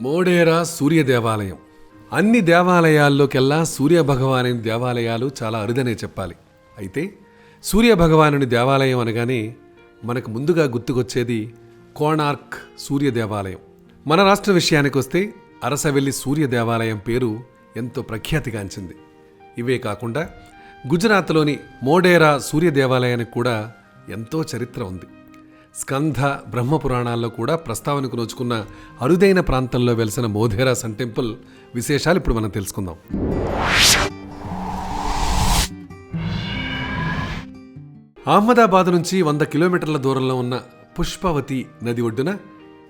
మోడేరా సూర్య దేవాలయం. అన్ని దేవాలయాల్లోకెల్లా సూర్య భగవానుని దేవాలయాలు చాలా అరుదనే చెప్పాలి. అయితే సూర్య భగవానుని దేవాలయం అనగానే మనకు ముందుగా గుర్తుకొచ్చేది కోణార్క్ సూర్య దేవాలయం. మన రాష్ట్ర విషయానికి వస్తే అరసవెల్లి సూర్య దేవాలయం పేరు ఎంతో ప్రఖ్యాతిగాంచింది. ఇవే కాకుండా గుజరాత్లోని మోడేరా సూర్య దేవాలయానికి కూడా ఎంతో చరిత్ర ఉంది. స్కంధ బ్రహ్మపురాణాల్లో కూడా ప్రస్తావనకు నోచుకున్న అరుదైన ప్రాంతంలో వెలిసిన మోధేరా సన్ టెంపుల్ విశేషాలు ఇప్పుడు మనం తెలుసుకుందాం. అహ్మదాబాద్ నుంచి వంద కిలోమీటర్ల దూరంలో ఉన్న పుష్పవతి నది ఒడ్డున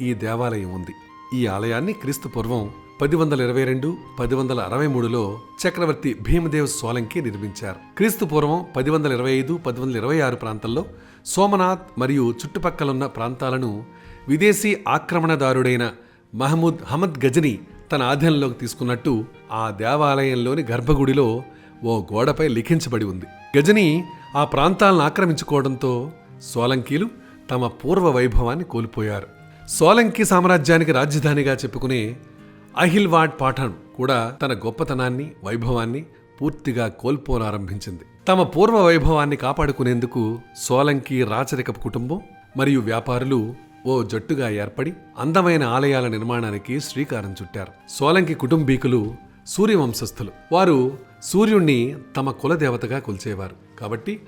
ఈ దేవాలయం ఉంది. ఈ ఆలయాన్ని క్రీస్తు పూర్వం పది వందల ఇరవై రెండు పది వందల అరవై మూడులో చక్రవర్తి భీమదేవ్ సోలంకి నిర్మించారు. క్రీస్తు పూర్వం పది వందల ఇరవై ఐదు పది వందల ఇరవై ఆరు ప్రాంతంలో సోమనాథ్ మరియు చుట్టుపక్కలున్న ప్రాంతాలను విదేశీ ఆక్రమణదారుడైన మహమూద్ హమద్ గజని తన ఆధీనంలోకి తీసుకున్నట్టు ఆ దేవాలయంలోని గర్భగుడిలో ఓ గోడపై లిఖించబడి ఉంది. గజని ఆ ప్రాంతాలను ఆక్రమించుకోవడంతో సోలంకీలు తమ పూర్వ వైభవాన్ని కోల్పోయారు. సోలంకి సామ్రాజ్యానికి రాజధానిగా చెప్పుకునే అహిల్వాడ్ పాఠన్ కూడా తన గొప్పతనాన్ని వైభవాన్ని పూర్తిగా కోల్పోనారంభించింది తమ పూర్వ వైభవాన్ని కాపాడుకునేందుకు సోలంకి రాచరికపు కుటుంబం మరియు వ్యాపారులు ఓ జట్టుగా ఏర్పడి అందమైన ఆలయాల నిర్మాణానికి శ్రీకారం చుట్టారు. సోలంకి కుటుంబీకులు సూర్యవంశస్థులు. వారు సూర్యుణ్ణి తమ కులదేవతగా కొలిచేవారు. కాబట్టి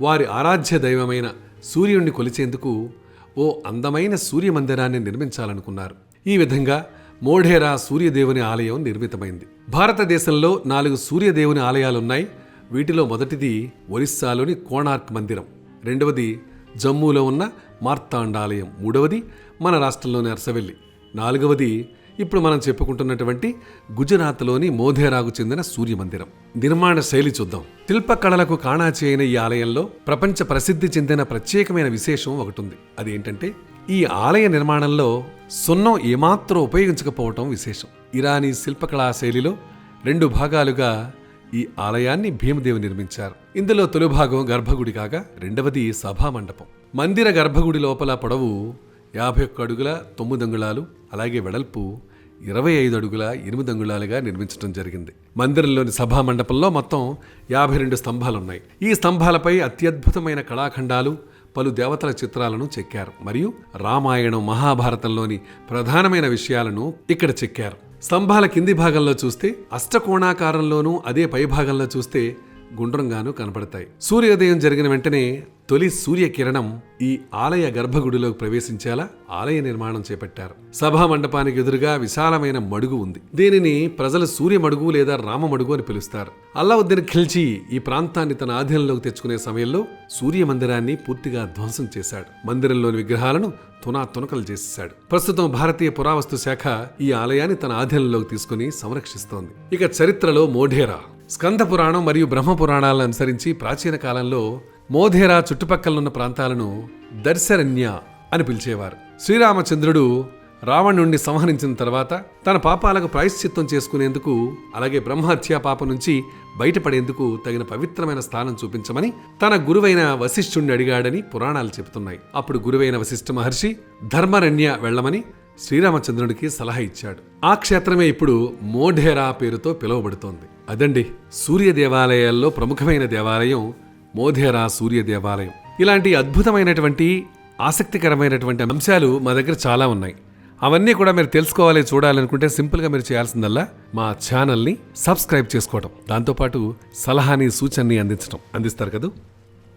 వారి ఆరాధ్య దైవమైన సూర్యుణ్ణి కొలిచేందుకు ఓ అందమైన సూర్య మందిరాన్ని నిర్మించాలనుకున్నారు. ఈ విధంగా మోఢేరా సూర్యదేవుని ఆలయం నిర్మితమైంది. భారతదేశంలో నాలుగు సూర్యదేవుని ఆలయాలున్నాయి. వీటిలో మొదటిది ఒరిస్సాలోని కోణార్క్ మందిరం. రెండవది జమ్మూలో ఉన్న మార్తాండ ఆలయం మూడవది మన రాష్ట్రంలోని అరసవెల్లి. నాలుగవది ఇప్పుడు మనం చెప్పుకుంటున్నటువంటి గుజరాత్లోని మోధేరాకు చెందిన సూర్య మందిరం నిర్మాణ శైలి చూద్దాం. శిల్పకళలకు కాణాచి అయిన ఈ ఆలయంలో ప్రపంచ ప్రసిద్ధి చెందిన ప్రత్యేకమైన విశేషం ఒకటి ఉంది అదేంటంటే ఈ ఆలయ నిర్మాణంలో సున్నం ఏమాత్రం ఉపయోగించకపోవటం విశేషం. ఇరానీ శిల్పకళా శైలిలో రెండు భాగాలుగా ఈ ఆలయాన్ని భీమదేవి నిర్మించారు. ఇందులో తొలి భాగం గర్భగుడి కాగా రెండవది సభా మండపం. మందిర గర్భగుడి లోపల పొడవు యాభై ఒక్క అడుగుల తొమ్మిది అంగుళాలు అలాగే వెడల్పు ఇరవై ఐదు అడుగుల ఎనిమిది అంగుళాలుగా నిర్మించడం జరిగింది. మందిరంలోని సభా మండపంలో మొత్తం యాభై రెండు స్తంభాలున్నాయి. ఈ స్తంభాలపై అత్యద్భుతమైన కళాఖండాలు పలు దేవతల చిత్రాలను చెక్కారు మరియు రామాయణం మహాభారతంలోని ప్రధానమైన విషయాలను ఇక్కడ చెక్కారు. స్తంభాల కింది భాగంలో చూస్తే అష్టకోణాకారంలోనూ అదే పై భాగంలో చూస్తే గుండ్రంగాను కనపడతాయి. సూర్యోదయం జరిగిన వెంటనే తొలి సూర్యకిరణం ఈ ఆలయ గర్భగుడిలోకి ప్రవేశించేలా ఆలయ నిర్మాణం చేపట్టారు. సభా మండపానికి ఎదురుగా విశాలమైన మడుగు ఉంది. దీనిని ప్రజలు సూర్య మడుగు లేదా రామ మడుగు అని పిలుస్తారు. అల్లావుద్దీన్ ఖిల్జీ ఈ ప్రాంతాన్ని తన ఆధీనంలోకి తెచ్చుకునే సమయంలో సూర్య మందిరాన్ని పూర్తిగా ధ్వంసం చేశాడు. మందిరంలోని విగ్రహాలను తునా తునకలు చేసేశాడు. ప్రస్తుతం భారతీయ పురావస్తు శాఖ ఈ ఆలయాన్ని తన ఆధీనంలోకి తీసుకుని సంరక్షిస్తోంది. ఇక చరిత్రలో మోఢేరా. స్కంద పురాణం మరియు బ్రహ్మ పురాణాలను అనుసరించి ప్రాచీన కాలంలో మోధేరా చుట్టుపక్కలున్న ప్రాంతాలను దర్శరణ్య అని పిలిచేవారు. శ్రీరామచంద్రుడు రావణుణ్ణి సంహరించిన తర్వాత తన పాపాలకు ప్రాయశ్చిత్తం చేసుకునేందుకు అలాగే బ్రహ్మహత్యా పాప నుంచి బయటపడేందుకు తగిన పవిత్రమైన స్థానం చూపించమని తన గురువైన వశిష్ఠుణ్ణి అడిగాడని పురాణాలు చెబుతున్నాయి. అప్పుడు గురువైన వశిష్ఠ మహర్షి ధర్మరణ్య వెళ్ళమని శ్రీరామచంద్రుడికి సలహా ఇచ్చాడు. ఆ క్షేత్రమే ఇప్పుడు మోఢేరా పేరుతో పిలువబడుతోంది. అదండి సూర్య దేవాలయాల్లో ప్రముఖమైన దేవాలయం మోధేరా సూర్య దేవాలయం. ఇలాంటి అద్భుతమైనటువంటి ఆసక్తికరమైనటువంటి అంశాలు మా దగ్గర చాలా ఉన్నాయి. అవన్నీ కూడా మీరు తెలుసుకోవాలి చూడాలనుకుంటే సింపుల్గా మీరు చేయాల్సిందల్లా మా ఛానల్ని సబ్స్క్రైబ్ చేసుకోవటం. దాంతోపాటు సలహాని సూచనని అందించడం అందిస్తారు కదా?